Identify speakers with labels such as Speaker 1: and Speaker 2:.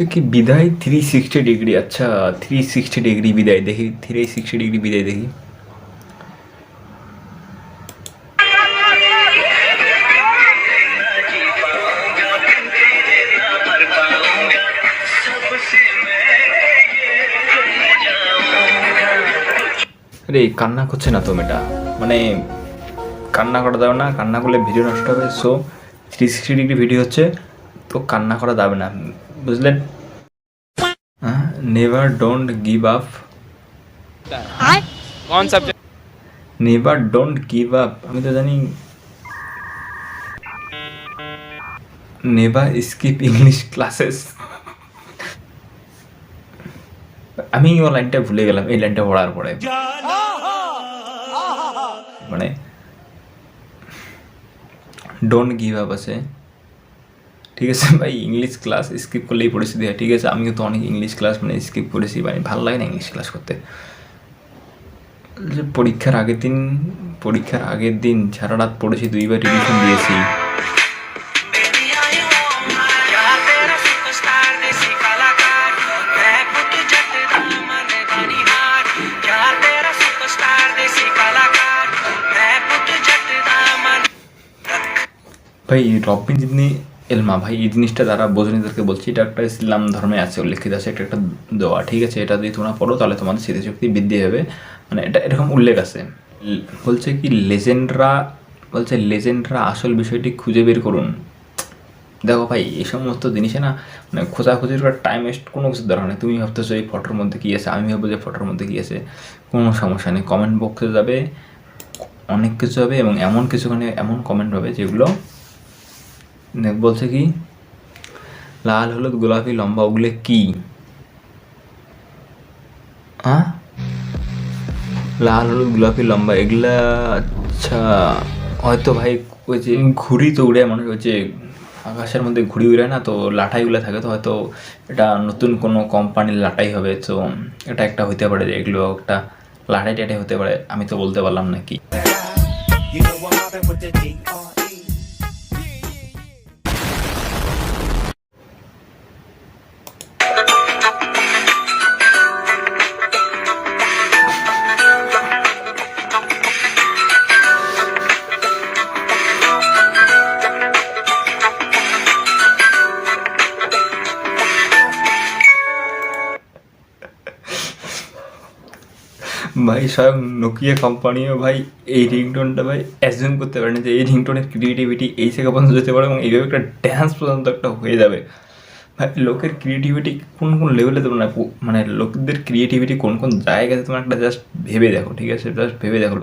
Speaker 1: হচ্ছে কি বিদায় থ্রি সিক্সটি ডিগ্রি আচ্ছা থ্রি সিক্সটি ডিগ্রি বিদায় দেখি থ্রি সিক্সটি ডিগ্রি বিদায় দেখি। আরে, কান্না করছে না তো মেয়েটা? মানে কান্না করা যাবে না, কান্না করলে ভিডিও নষ্ট হবে। So three sixty degree video হচ্ছে, তো কান্না করা যাবে না। বুঝলেন? নেভার ডোন্ট গিভ আপ
Speaker 2: কোন subject
Speaker 1: never don't give up আমি তো জানি নেভার স্কিপ ইংলিশ ক্লাসেস আমি ও লাইনটা ভুলে গেলাম এই লাইনটা পড়ার পরে। মানে ডোন্ট গিভ আপ আছে। ঠিক আছে, ভাই ইংলিশ ক্লাস স্কিপ করলেই পড়েছি হয় ঠিক আছে? আমিও তো অনেক ইংলিশ ক্লাস মানে স্কিপ করেছি মানে ভালো লাগে না ইংলিশ ক্লাস করতে। যে পরীক্ষার আগের দিন, পরীক্ষার আগের দিন সারা রাত পড়েছি, দুইবার রিভিশন দিয়েছি। ভাই রবিন যিনি এলমা, ভাই, এই জিনিসটা যারা বোঝনীদেরকে বলছি, এটা একটা ইসলাম ধর্মে আছে, উল্লেখিত আছে, এটা একটা দোয়া, ঠিক আছে? এটা যদি তোমরা পড়ো, তাহলে তোমাদের স্মৃতিশক্তি বৃদ্ধি হবে। মানে এটা এরকম উল্লেখ আছে। বলছে কি, লেজেন্ডরা, বলছে লেজেন্ডরা আসল বিষয়টি খুঁজে বের করুন। দেখো ভাই, এই সমস্ত জিনিসে না মানে খোঁজাখুঁজির করে টাইম ওয়েস্ট কোনো কিছু দরকার নেই। তুমি ভাবতেছো এই ফটোর মধ্যে কী আছে? আমি ভাববো যে ফটোর মধ্যে কী আছে। কোনো সমস্যা নেই। কমেন্ট বক্সে যাবে, অনেক কিছু হবে এবং এমন কিছুখানে এমন কমেন্ট হবে যেগুলো বলছে কি? লাল, হলুদ, গোলাপি, লম্বা, ওগুলো কি? হ্যাঁ লাল, হলুদ, গোলাপি, লম্বা, এগুলা আচ্ছা হয়তো ভাই ওই যে ঘুড়ি তো উড়ে মানে ওই যে আকাশের মধ্যে ঘুড়ি উড়ে না, তো লাঠাইগুলো থাকে, তো হয়তো এটা নতুন কোনো কোম্পানির লাটাই হবে, তো এটা একটা হইতে পারে যে এগুলো একটা লাটাই টাটাই হতে পারে, আমি তো বলতে পারলাম না কি। ভাই স্বয়ং নোকিয়া কোম্পানিও ভাই এই রিংটোনটা ভাই অ্যাজিউম করতে পারে না যে এই রিংটোনের ক্রিয়েটিভিটি এই জায়গা পর্যন্ত যেতে পারে এবং এইভাবে একটা ড্যান্স পর্যন্ত একটা হয়ে যাবে ভাই লোকের ক্রিয়েটিভিটি কোন কোন লেভেলে তোমরা মানে লোকদের ক্রিয়েটিভিটি কোন কোন জায়গাতে তোমরা একটা জাস্ট ভেবে দেখো ঠিক আছে জাস্ট ভেবে দেখো